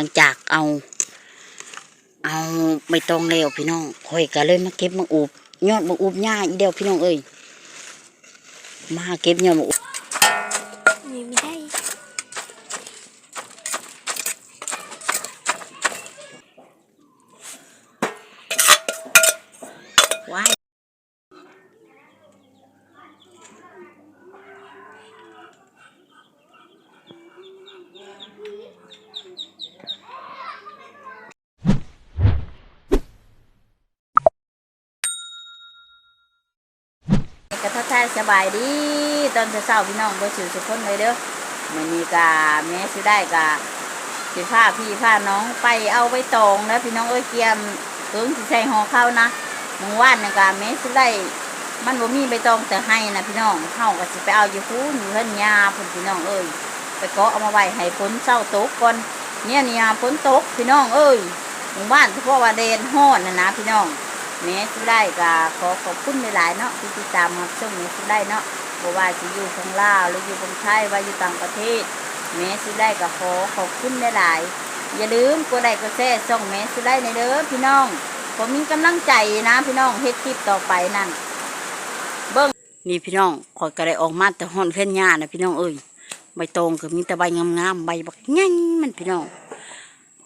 ลังจากเอา เอาไม่ต้องแล้วพี่น้องคอยก็เลยมาเก็บมาอุบยอดมาอุบหญ้าอีเดียวพี่น้องเอ้ยมาเก็บยอดมาอุบ นี่ไม่ได้ ไว้ กระทักทาย สบายดีตอนเช้าๆพี่น้องก็สิวสุขคนเลยเด้อมันนี้กาแม่สิได้กาสิพาพี่พาน้องไปเอาไปตองนะพี่น้องเอ้ยเกียมเพิ่งสิใส่ห่อข้าวนะมื่อวานนะกาแม่สิได้มันบ่มีใบตองแต่ให้นะพี่น้องเฮาก็สิไปเอาอยู่คูนอยู่เฮือนยาพุ่นพี่น้องเอ้ยไปกาะเอามาไว้ให้ฝนเช้าตกก่อนเนี่ยนี่ยามฝนตกพี่น้องเอ้ยหมู่บ้านเฉพาะว่าเดนฮ้อนนะนะพี่น้อง แม่สิได้ก็ขอขอบคุณหลายๆเนาะที่ติดตามรับชมแม่สิได้เนาะบ่ว่าสิอยู่ทางลาวหรืออยู่ทางไทยว่าอยู่ต่างประเทศแม่สิได้ก็ขอขอบคุณหลายๆอย่าลืมกดไลค์กดแชร์ช่องแม่สิได้ในเด้อพี่น้อง ผมมีกำลังใจนะพี่น้องเฮ็ดคลิปต่อไปนั่นเบิ่งนี่พี่น้องข่อยก็ได้ออกมาแต่ฮ้อนเพิ่นหญ้านะพี่น้องเอ้ยใบตองก็มีแต่ใบงามๆใบบักใหญ่มันพี่น้อง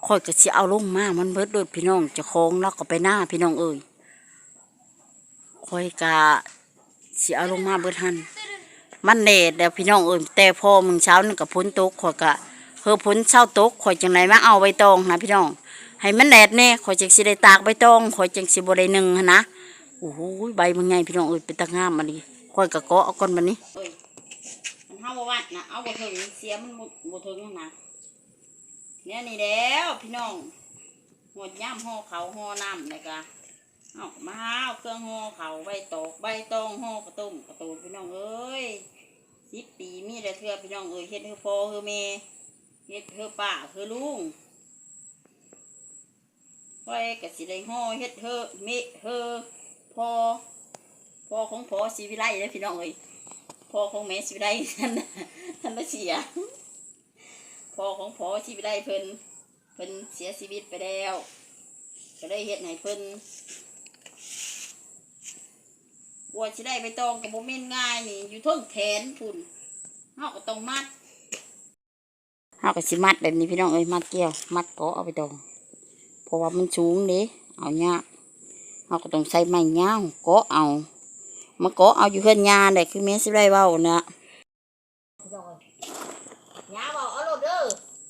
ข่อยก็สิเอาลงมา มันเบิดโดดพี่น้องจะคงแล้วก็ไปหน้าพี่น้องเอ้ย คอยกะสิเอาลงมาเบิดหันมันแดดแล้วพี่น้องเอิญแต่พอมึงเช้านี่กับพ้นตกข่อยกะเฮอพ้นเช้าตกข่อยจังไหนมาเอาใบตองนะพี่น้อง ให้มันแดดแน่ข่อยจังสิได้ตากใบตองข่อยจังสิบ่ได้นึ่งนะโอ้โหใบมันไงพี่น้องเอิญเป็นตะงามมาดิข่อยกะเกาะเอาก่อนบัดนี้เอ้ยมันเฮาบ่วัดนะเอาบ่ถึงเสียมันบ่ถึงนะเนี่ยนี่แล้วพี่น้องหมดย่ำห่อเขาห่อน้ำเลยกะ เอามาเอาเครื่องห่อเขาใบตกใบตองห่อกระตุ้มกระตูนพี่น้องเอ้ยสิบปีมีแต่เทือพี่น้องเอ้ยเฮ็ดเฮือพ่อเฮือแม่เฮ็ดเฮือป้าเฮือลุงไว้กะสิได้ห่อเฮ็ดเฮือเมเฮือพ่อพ่อของพ่อสีวิไลเลยพี่น้องเอ้ยพ่อของแม่สีวิไลท่านท่านมาเสียพ่อของพ่อสีวิไลเพิ่นเพิ่นเสียชีวิตไปแล้วก็ได้เฮ็ดให้เพิ่น กว่าจะได้ไปตองกับโมเมนง่ายนี่ อยู่เท่งแขนพุ่นเฮาก็ต้องมัดเฮาก็สิมัดแบบนี้พี่น้องเอ้ยมัดเกี่ยว มัดเกาะเอาไปตองเพราะว่ามันสูงเด้เอายากเฮาก็ต้องใส่ไม้ยาวเกาะเอามาเกาะเอาอยู่เพื่อนยาได้คือแม่สิได้เว้านะยาบอกเอาโลดเด้อ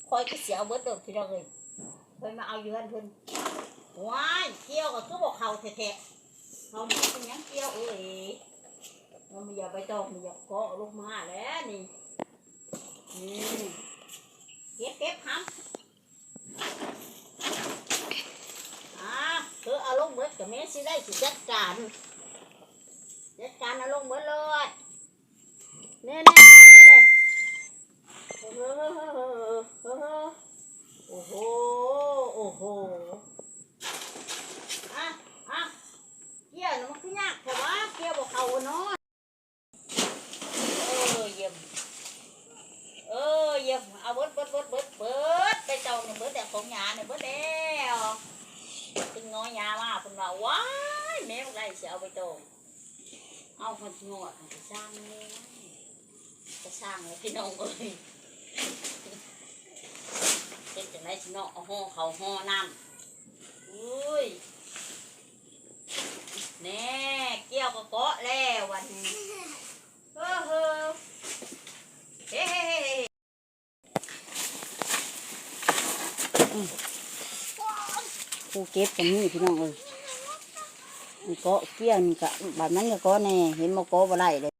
คอยก็เสียเอาเบิดเด้อพี่น้องเอ้ยเพิ่นมาเอาอยู่เพื่อนเพิ่นว้ายเกี่ยวก็คือบอกเขาแท้ๆ เขาไม่เป็นยังเกี่ยวเอ้ยเราไม่อยาไปตอกไม่อยาเกาะลงมาแล้วนี่นี่เก็บเก็บหำอ่าเธอเอาลงเบิดกับแม่สิได้สิจัดการจัดการเอาลงเบิดเลยเน่เน่เน่เน่เฮ้เฮ้เฮ้อเฮ้อเฮ้อเฮ้อโอ้โหโอ้โหอะอะ เกี่ยวน่ะมันคือยากแต่ว่าเกี่ยวบอกเขาเนาะเออเยี่ยมเออเยี่ยมเอาเบิดเบิดเบิดเบิดเบิดไปเจ้าเนี่ยเบิดแต่ของหยาเนี่ยเบิดแล้วตึงงอยามาคนว่าว้ายแม่บอกไรเสียเอาไปโตงเอาคนงอดเอาไปสร้างเลยจะสร้างเลยพี่น้องเอ้ยเป็นจังไรสิเนาะเอาห่อเขาห่อน้ำอุ้ยแน่เกี่ยวกับเกาะแล้ววันนี้เฮ้อเฮ้อเฮ้เฮ้เฮ้เฮ้ผู้เก็บกันนี่พี่น้องเอ้ยมันเกาะเกี่ยวนี่กะแบบนั้นก็เกาะแน่เห็นมาเกาะบ่ได้เลย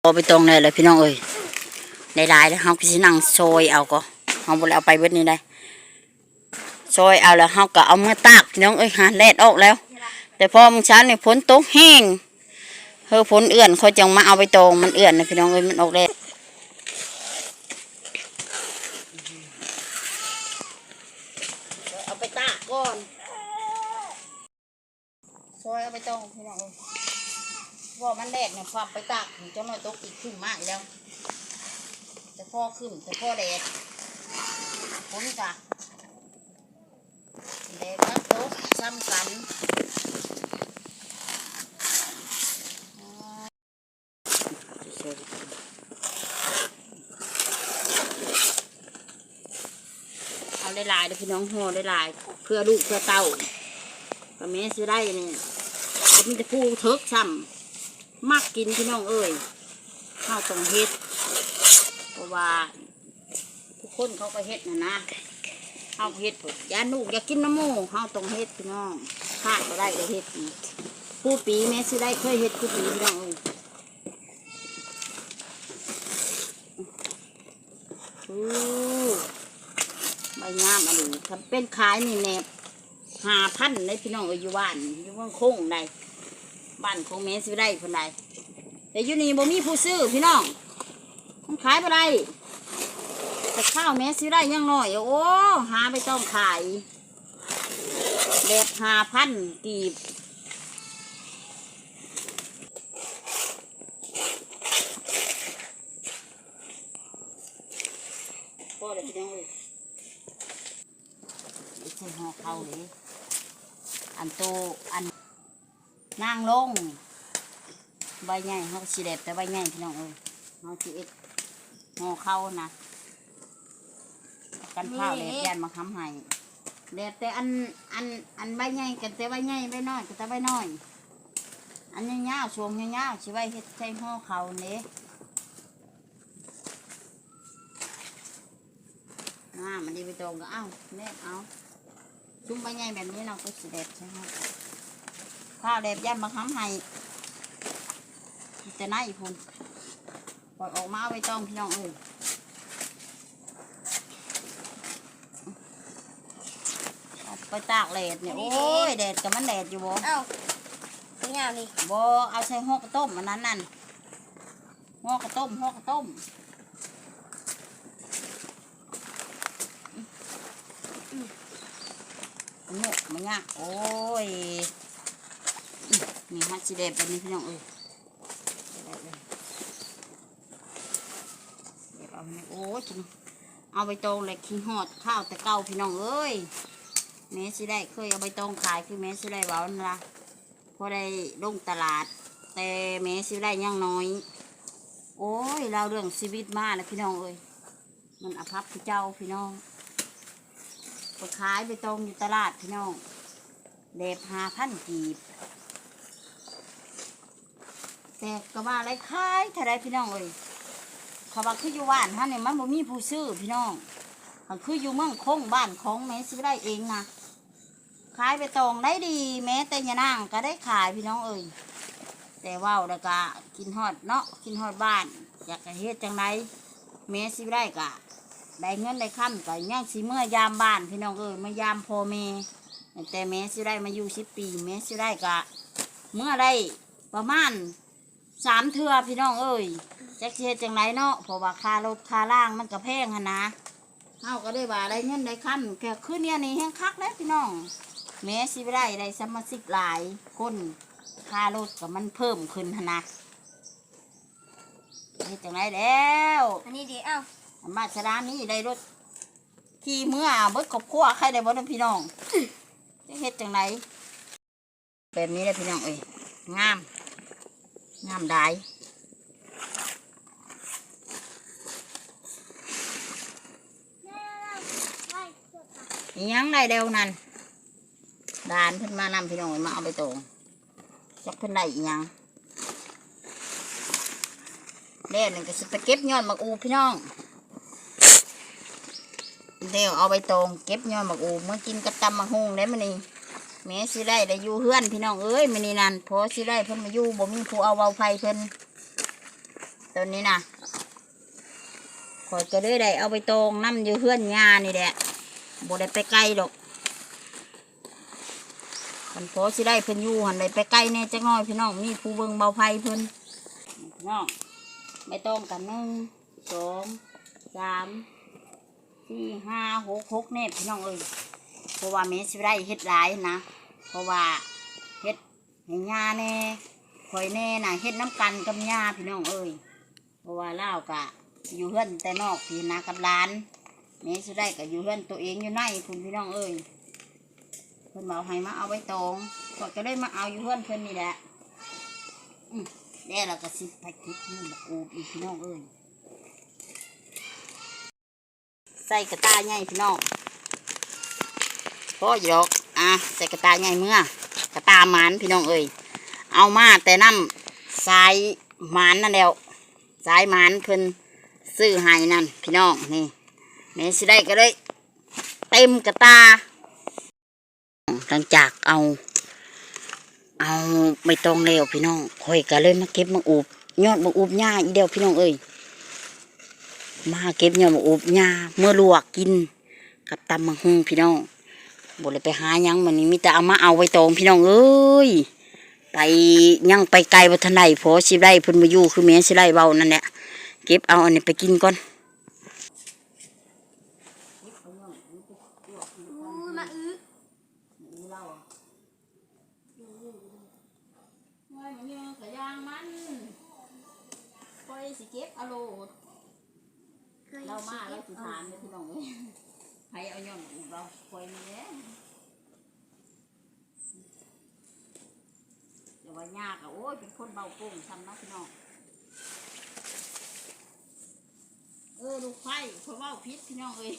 เกาะไปตรงเลยเลยพี่น้องเอ้ย ได้หลายแล้วเฮาก็สินั่งซอยเอาก็เฮาบ่ได้เอาไปเบิดนี่ได้ซอยเอาแล้วเฮาก็เอามาตากพี่น้องเอ้ยหาแลดออกแล้ว แต่พอมึงเช้านี่ฝนตกแห้งเฮอฝนเอื่อนเขาจังมาเอาไปตองมันเอื่อนนะพี่น้องเอ้ยมันออกแล้วเอาไปตากก่อนซอยเอาไปตองพี่น้องเอ้ยเพรามันแดดเนี่ยความไปตากถึงจะมาตกอีกขึ้นมากแล้ว แต่พ่อขึ้นแต่พ่อแดดฝนกะแต่ก็ตกซ้ำกันเอาได้ลายเลยพี่น้องห่อได้ลาย เพื่อลูกเพื่อเต้าก็แม่ซื้อได้เนี่ยก็มีแต่ผู้เทิกซ้ำมักกินพี่น้องเอ้ยข้าวต้องเฮ็ด ว่า ทุกคนเขาก็เฮ็ดนะนะเขาเฮ็ดเพิ่นยาลูกอยากกินน้ำมูเขาต้องเฮ็ดพี่น้องขาดก็ได้ก็เฮ็ดผู้ปีแม่ซื้อได้เคยเฮ็ดผู้ปีพี่น้องเอ้ยอู้ใบงามอะไรถ้าเป็นขายนี่แนบหาพันเลยพี่น้องอยู่บ้านอยู่เมืองคงใดบ้านของแม่ซื้อได้เพิ่นใดแต่อยู่นี่บ่มีผู้ซื้อพี่น้อง มันขายไปได้แต่ข้าวแม่ซื้อได้ยังน้อย โอ้หาไปต้องขาย แบบหาพันกีบพ่อเด็กยังเลยไม่ใช่หอเข้าเลยอันโตอันนางลง ใบใหญ่เขาสีแดบแต่ใบใหญ่พี่น้องเอ้ยเขาสีเอ็ด ห่อเข้านะกันข้าวแดดยันมาค้ำให้แดดแต่อันอันอันใบใหญ่กันแต่ใบใหญ่ใบน้อยกันแต่ใบน้อย อันยาวๆช่วงยาวๆชิไว้เฮ็ดใช้ห่อเขาเนี้น้ามันดีไปตรงก็เอ้าแม่เอาชุ่มใบใหญ่แบบนี้เราก็สีแดดใช่ไหมข้าวแดดยันมาค้ำให้แต่ไหนอีกคน ปล่อยออกมาเอาไปต้องพี่น้องเอ้ยเอาไปตากแดดเนี่ยโอ้ยแดดกับมันแดดอยู่บ่เอ้าเป็นยาวนี่บ่เอาใส่หอกกระต้มอันนั้นนั่นหอกกระต้มหอกกระต้มอืมอืมหนกมันยากโอ้ยอืมนี่ฮัตสิเดบแบบนี้พี่น้องเอ้ย ได้เลยเดี๋ยวเอาไป โอ้ยกินเอาใบตองเลยขี้หอดข้าวแต่เก่าพี่น้องเอ้ยแม่สิได้เคยเอาใบตองขายคือแม่สิได้เว้านั่นละพอได้ลงตลาด แต่แม่สิได้ยังน้อย โอ้ยเราเรื่องชีวิตมาแล้วพี่น้องเอ้ยมันอภัพพี่เจ้าพี่น้องไปขายใบตองอยู่ตลาดพี่น้องเด็บหาพันกีบแต่ก็ว่าอะไรขายเท่าไรพี่น้องเอ้ย เขาว่าคืออยู่บ้านท่านเนี่ยมันบ่มีผู้ซื้อพี่น้องมันคืออยู่เมืองคงบ้านของแม่ซื้อได้เองนะขายไปตองได้ดี แม้แต่ยานางก็ได้ขายพี่น้องเอ้ยแต่ว่าแล้วก็กินฮอดเนาะกินฮอดบ้าน อยากจะเฮ็ดจังไดแม่ซื้อได้ก็ได้เงินได้ค่ำก็ยังสิเมื่อยามบ้านพี่น้องเอ้ยมายามพ่อแม่แต่แม่ซื้อได้มาอยู่สิบปีแม่ซื้อได้ก็เมื่อได้ประมาณ สามเทือพี่น้องเอ้ยจักสิเฮ็ดจังไรเนาะเพราะว่าค่ารถค่าล่างมันก็แพงหันนะเฮาก็ได้ว่าได้เงินได้ค่ำแค่คืนเนี้ยนี่แห้งคักแล้วพี่น้องแม้สิบ่ได้ได้สมาชิกหลายคนค่ารถก็มันเพิ่มขึ้นหันนะเฮ็ดจังไรแล้วอันนี้ดีเอ้าอันมาชรามนี้ได้รถขี่เมื่อเบิดครอบครัวใครได้บ่นะพี่น้องจะเฮ็ดจังไรแบบนี้เลยพี่น้องเอ้ยงาม งามได้ยังได้เร็วนั่นดานเพิ่นมานำพี่น้องมาเอาไปตรงจักเพิ่นได้ยังเดี๋ยวนึงก็สิไปเก็บยอดหมากอูพี่น้องเดี๋ยวเอาไปตรงเก็บยอดหมากอูมากินกระตำมะฮุงได้มื้อนี้ แม่สิได้ได้อยู่เฮือนพี่น้องเอ้ยมื้อนี้นั่นพอสิได้เพิ่นมาอยู่บ่มีผู้เอาเว้าไฟเพิ่นตอนนี้น่ะขอยก็เลยได้เอาไปตรงนํอยู่เฮือนยานี่แหละบ่ได้ไปไกลดอกมันพอสิได้เพิ่นอยู่หันได้ไปไกลแน่จักหน่อยพี่น้องมีผู้เบิ่งเบาไฟเพิ่นพี่น้องไม่ต้องกันหนึ่งสองสามสี่ห้าหกหกเน่พี่น้องเอ้ย ราะว่าแม่สิได้เฮ็ดหลายนะ เพราะว่าเฮ็ดให้ย่าแน่ข่อยแน่น่ะเฮ็ดน้ำกันกับย่าพี่น้องเอ้ยเพราะว่าเล่ากะอยู่เฮือนแต่นอกพี่นากับหลานแม่สิได้ก็อยู่เฮือนตัวเองอยู่ในคุณพี่น้องเอ้ยเพิ่นบอกให้มาเอาไว้ตองก็ก็ได้มาเอาอยู่เพื่อนเพิ่นนี่แหละอืมเดี๋ยวเราก็สิไปคิดนี่มาอูอีกพี่น้องเอ้ยใส่กระตาใหญ่พี่น้อง พอหยอกอะใส่กระตาใหญ่เมื่อกระตามานพี่น้องเอ้ยเอามาแต่น้ำสายมานนั่นแล้วสายมานเพิ่นซื้อให้นั่นพี่น้องนี่แม่สิได้ก็เลยเต็มกระตาหลังจากเอา เอาไม่ต้องแล้วพี่น้องคอยก็เลยมาเก็บมาอุบยอดมาอุบหญ้าอีเดียวพี่น้องเอ้ยมาเก็บยอดมาอุบหญ้าเมื่อลวกกิน กับตำมังหุงพี่น้อง บ่เลยไปหาหยังมันนี้มีแต่เอามาเอาไว้ตองพี่น้องเอ้ยไปยังไปไกลบัทนไดพอสิได้เพิ่นมาอยู่คือแม่สิได้เบานั่นแหละเก็บเอาอันนี้ไปกินก่อนอู้มาอื้อว่ามันยังกะยางมันคอยสิเก็บเอาโลดเรามาเราสิทานเลยพี่น้องเอ้ย ใครเอาย่อนอุบเราคอยนี่แหละเดี๋ยวว่ายากอะโอ้ยเป็นคนเบาโป่งซ้ำนะพี่น้องเออลูกไฟเพราะว่าพิษพี่น้องเอ้ย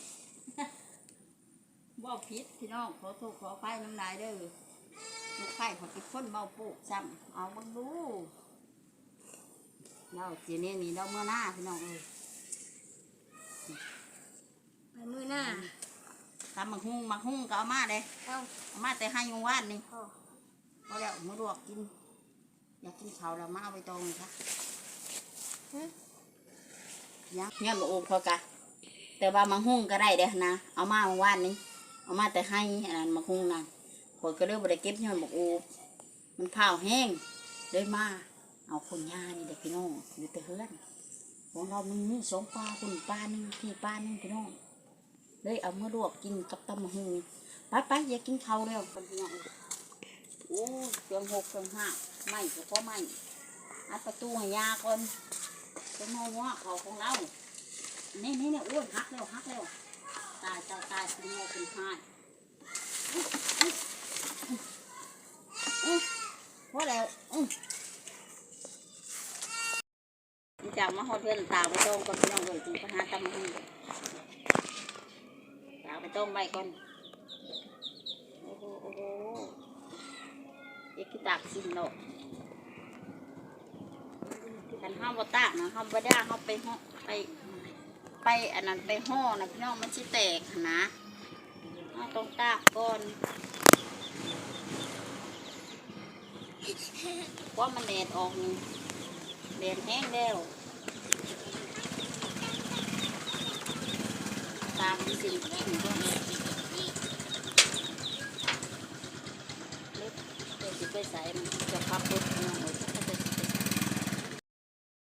ว่าพิษพี่น้องขอโทษขอไฟน้ำลายเด้อลูกไข่เขาเป็นคนเมาปลูกซ้ำเอาบังดูเราเจนี่นี่เราเมื่อหน้าพี่น้องเอ้ย มือหน้าทำมักหุ่งมักหุ่งก็เอามาเลยเอาเอามาแต่ให้ยงว่านนี่พอพอแล้วมาลวกกิน อยากกินข้าวแล้วมาเอาไปตรงค่ะหึยังเนี่ยมาโอบเขากะแต่ว่ามักหุ่งก็ได้เด้อนะ เอามาเมื่อวานนี้เอามาแต่ให้อันนั้นมักหุ่งนั่นคนก็เลยบริเก็บเนี่ยมักโอบมันเผาแห้งเลยมาเอาคนยานี่เด็กพี่น้องอยู่แต่เฮือนของเรามันมีสองปลาคุณปลาหนึ่งพี่ปลาหนึ่งพี่น้อง เลยเอามาลวกกินกับตำมะฮูไปไปอย่ากินเขาวแล้วคนพี่น้องโอ้เครื่องหกเครื่องห้าไม่ก็เพราะไม่อัดประตูให้ยาก่อนเป็นห้องว่าเขาของเรานี่นี่เนี่ยอ้วนหักแล้วหักแล้วตายตายตายเป็นโมเป็นห้ายอื้อพอแล้วจากมาฮอดเพื่อนตากไปต้มก่อนพี่น้องเลยจึงไปหาตำห้ตาก ไปต้มใบก่อน โอ้โหโอ้โหเด็กตากสินเนาะกันห้ามบตากนะห้ามบด้ห้ามไปห่อไปไปอันนั้นไปห่อนะพี่น้องมันสิแตกนะห้าต้องตากก่อนเพราะมันแดดออกนี่แดดแห้งแล้ว ตามสิ่งที่ก็เล็กเดี๋ยวสิไปใส่มั นจะพับรถพี่น้องเอ้ย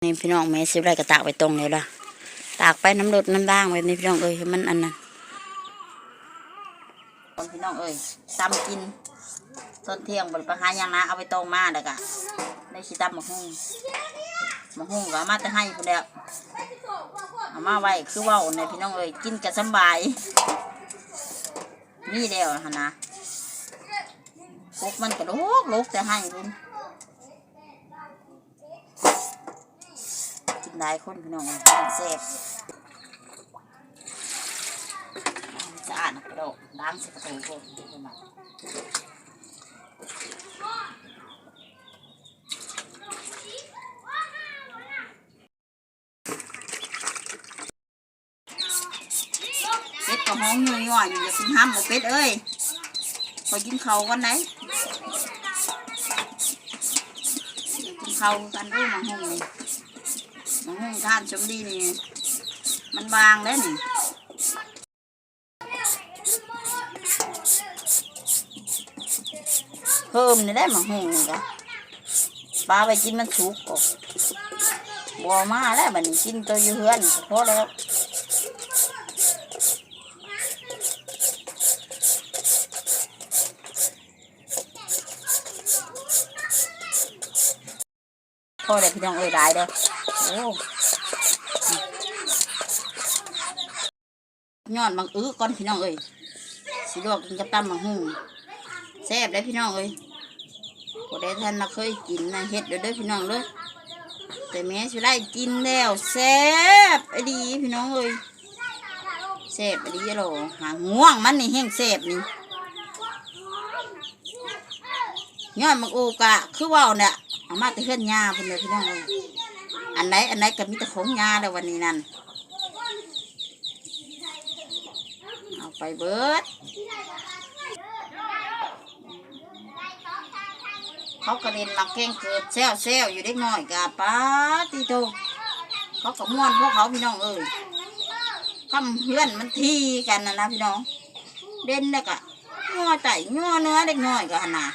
นี่พี่น้องแม่ซื้อไรก็ตากไปตรงเลยล่ะ ตากไปน้ำรดน้ำด่างไว้นี่พี่น้องเอ้ยมันอันนั้นพี่น้องเอ้ยตำกินตอนเที่ยงบนประหายังนะเอาไปตรงมาแล้วก็ได้ชิตำมะฮุ่งมะฮุ่งก็มาแต่ให้พอแล้ว เอามาไว้คือว่าในพี่น้องเอ้ยกินกันสบายมีแล้วนะนะพกมันกระโดกโลกแต่ให้คุณกินได้คนพี่น้องเอ้ยมันแซ่บสะอาดนะกระโดกล้างส่กระโถพวกนี้มาเป็ด ก็ห้องย่อยๆอยู่อย่ากินห้ามหมเป็ดเอ้ยพอกินเขากันไหนกินเขากันด้วยมังหงนี่มังหุงทานชมดีนี่มันบางแล้วนี่เพิ่มนี่ได้มังหุงนี่กะปลาไปกินมันสุกออกบัวมาแล้วบันกินตัวอยู่เฮือนพอแล้ว พ่อเด็กพี่น้องเอ้ยได้เด้อโอ้ย้อนบางอื้อก่อนพี่น้องเอ้ยสิลวกกินกับตำบางหูแซ่บได้พี่น้องเอ้ยบ่ได้ท่านมาเคยกินนะเฮ็ดเด้อเด้อพี่น้องเด้อแต่แม่สิได้กินแล้วแซ่บไอ้ดีพี่น้องเอ้ยแซ่บไอ้ดีหรอหางง่วงมันนี่แห้งแซ่บนี่ย้อนมักโอกะคือว่าเนี่ย เอามาแต่เฮือนยาพิ่นเลยพี่น้องเอ้ยอันไหนอันไหนก็มีแต่ของยาแล้ววันนี้นั่นเอาไปเบิดเขากระเด็นมาแก้งเกิดแซวแซวอยู่เด็กน้อยกะป้าตีโตเขาก็ม่วนพวกเขาพี่น้องเอ้ยคำเพื่อนมันทีกันนะนะพี่น้อง เด่นแล้วกะงัวไต่งัวเนื้อเด็กน้อยกะหั่นนะ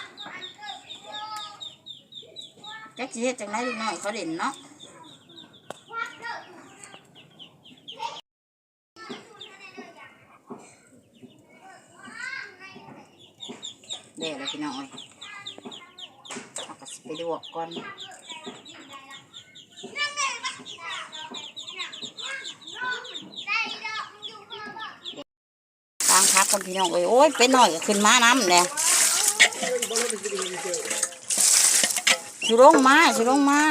จักสิเฮ็ดจังไรเด็กน้อยเขาเด่นเนาะเด็กเลยพี่น้องเอ้ยเอาก็สิไปลวกก่อนล้างพักกันพี่น้องเอ้ยโอ้ยเป็นหน่อยก็ขึ้นมาน้ำเนี่ย สิลงมาสิลงมา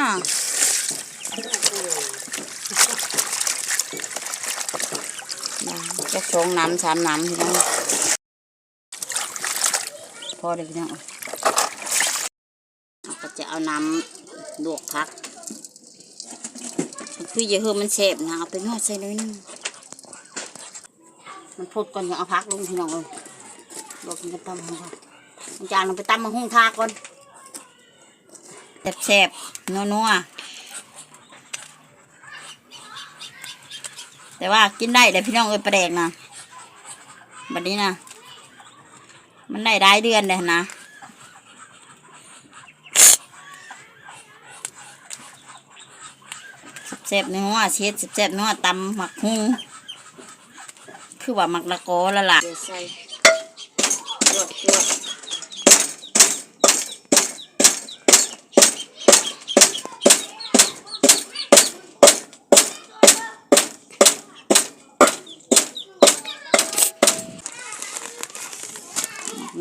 จะสองน้ำสามน้ำพี่น้องพอเลยพี่น้องเอ้ยเราก็จะเอาน้ำลวกพักคืออย่าเพิ่มมันเสบนะเอาไปนวดใส่เลยนึงมันพูดก่อนอย่าเอาพักลงพี่น้องเลยลวกมันก็ตั้มมันมันจางลงไปตั้มมาหุ้งทาก่อน แสบๆนัวๆแต่ว่ากินได้แต่พี่น้องเอ้ยประแดกนะบัดนี้นะมันได้ได้เดือนเลยนะแซ่บนื้อเช็ดแซ่บนื้อตำหมักหุงคือว่าหมักละกอละล่ะใส่จวดจวด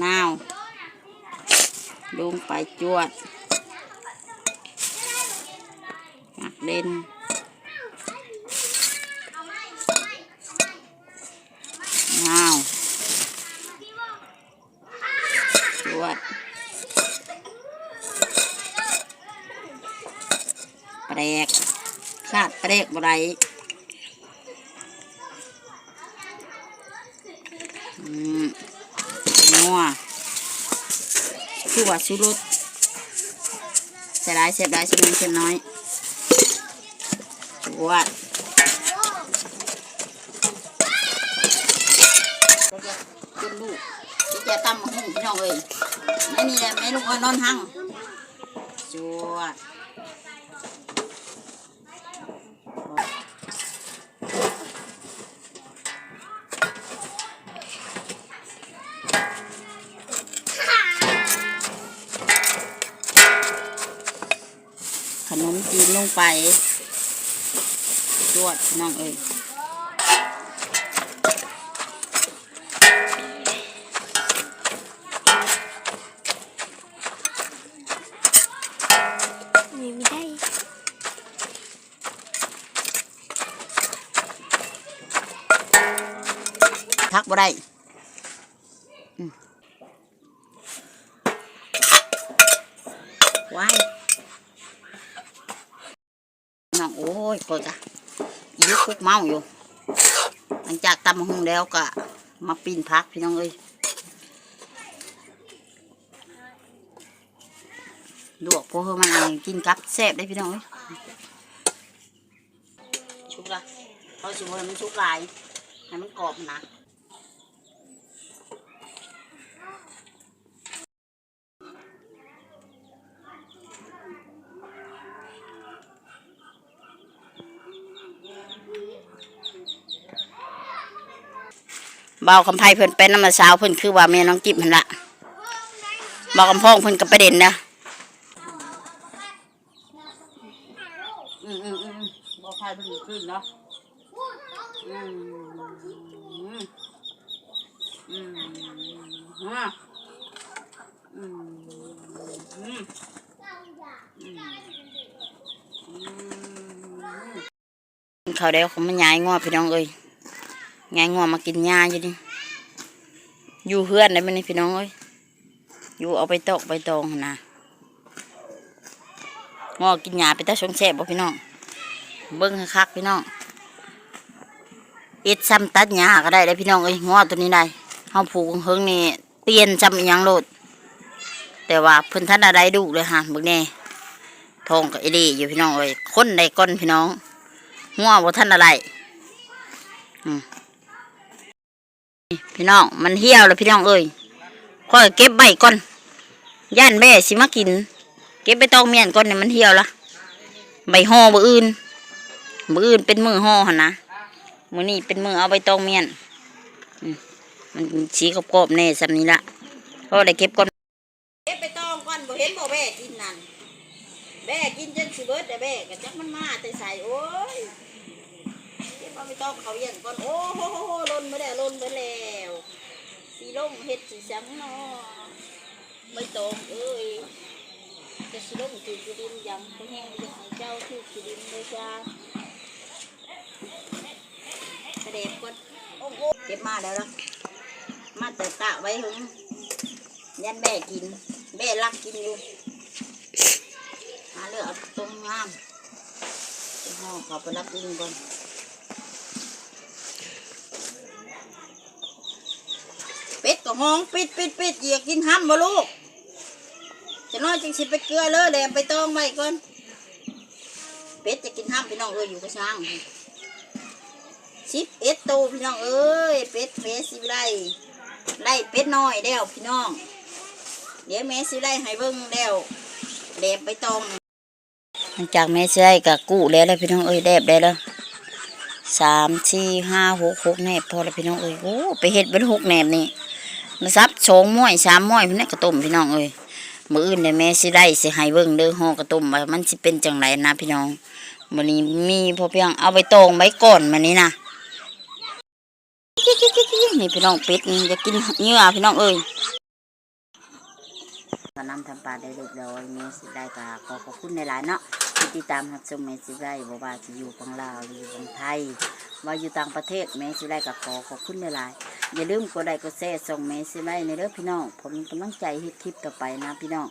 นาวลง ไปจวดหักเด่นอ้าวจวดแปลกขาดแปลกบ่ไรอืมนัวคือ ว่าสุรสใส่ได้เสียบได้สมุนเส้นน้อยจวดเป็นลูกที่จะตำมหุ่งพี่น้องเอ้ยไม่นี่แหละแม่ลูกเอ้ยนอนหังจวด ขนมจีนลงไปจวดพี่น้องเอ้ยนี่ไม่ได้ทักบ่ได้อืมว้ายน้องโอ้ย ก็จะยุกคุกเมาอยู่ หลังจากตำหงแล้วก็มาปีนพักพี่น้องเอ้ยลวกพวกมันเองกินกับแซ่บได้พี่น้องเอ้ยชุกละเขาชิวให้มันชุกลายให้มันกรอบนะ เบาคำไพ่เพิ่นเป็นน้ำมาสาวเพิ่นคือว่าแม่น้องจิ๊บหันละเบาคำพ้องเพิ่นกับประเด็นนะอืมอืมอืมเบาไพ่เพิ่นขึ้นเนาะอืมอืมอืมอะอืมอืมเขาเดียวเขามันย้ายงอพี่น้องเอ้ย ย้ายงอมากินหญ้าอยู่นี่อยู่เฮือนได้ไหมนี่พี่น้องเอ้ยอยู่เอาไปตกไปตองนะงอกินหญ้าไปต่ชงแซ่บบ่พี่น้องเบิ้งคักพี่น้องเอ็ดซ้ำตัดหญ้าก็ได้เลยพี่น้องเอ้ยงอตัวนี้ได้เฮาผูกเฮิงนี่เปลี่ยนจำอีหยังโลด แต่ว่าเพิ่นท่านอะไรดูเลยฮะเบิ่งแน่ทองกับไอเดีอยู่พี่น้องเอ้ยคนใดก้นพี่น้องงัวบ่ท่านอะไรอืม พี่น้องมันเหี่ยวแล้วพี่น้องเอ้ยค่อยเก็บใบก่อนย่านแม่สิมากิน เก็บไปตองเมียนก่อนเนี่ยมันเหี่ยวละใบห่อบ่อื่นบ่อื่นเป็นมือห่อหนะมือนี้เป็นมือเอาใบตองเมียนมันสีกรอบๆแน่ซำนี้ละเพราะได้เก็บก่อนเก็บไปตองก่อนบ่เห็นบ่แบ่กินนั่นแบ่กินจนสิเบิดแต่แบ่ก็จักมันมาแต่ใส่โอ้ย เก็บเอาไปตองเขาเย็นก่อนโอ้โหโหโหลนมาแล้วล่นมาแล้วสีลงเฮ็ดสีสังเนาะไม่ตองเอ้ยจะสิลงถือจุดินยังบ่แห้งจะให้เจ้าถือจุดินเลยจ้ากระเด็บก่อนเก็บมาแล้วล่ะมาแต่ตะไว้หึงยันแม่กินแม่รักกินอยู่หาเลือกเอาตรงงามไปห้องเขาไปรับลิงก่อนเป็ด ก็ห้องปิดปิดปิดอยากกินห้ำบ่ลูก จะน้อยจึงสิไปเกลือเลยแหลมไปตองไว้ก่อน เป็ดจะกินห้ำพี่น้องเอ้ยอยู่กับช้างสิบเอ็ดตัวพี่น้องเอ้ยเป็ดเฟสิไลไล่เป็ดน้อยแล้วพี่น้อง เดี๋ยวแม่สิไลให้เบิ่งแล้วแดบไปตองหลังจากแม่สิไลกับกู้แล้วแล้วพี่น้องเอ้ยแดบได้แล้วสามสี่ห้าหกหกแหนบพอแล้วพี่น้องเอ้ยโอ้ไปเฮ็ดเป็นหกแหนบนี่ มาซับสองม้อยสามม้อยพี่นี่กระต้มพี่น้องเอ้ยมืออื่นเดี๋ยแม่สิไล่สิให้เบิ่งเด้อห่อกระต้มว่ามันสิเป็นจังไรนะพี่น้องวันนี้มีพอเพียงเอาไปตองไว้ก่อนมันนี้นะนี่พี่น้องเป็ดนี่จะกินเหงื่อพี่น้องเอ้ยก็นำทำปลาได้เรียบร้อยเมสิได้ก็ขอขอบคุณในหลายเนาะ ที่ติดตามรับชมแมสิได้บอกว่าจะอยู่ฝั่งลาวหรืออยู่ฝั่งไทย ว่าอยู่ต่างประเทศเมสิได้ก็ขอขอบคุณหลายๆอย่าลืมกดไลค์กดแชร์ส่งเมสิได้ในเรื่องพี่น้องผมมีกำลังใจให้คลิปต่อไปนะพี่น้อง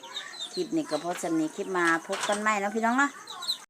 คลิปนี้ก็เพราะสำนี้คลิปมาพบกันใหม่นะพี่น้องนะ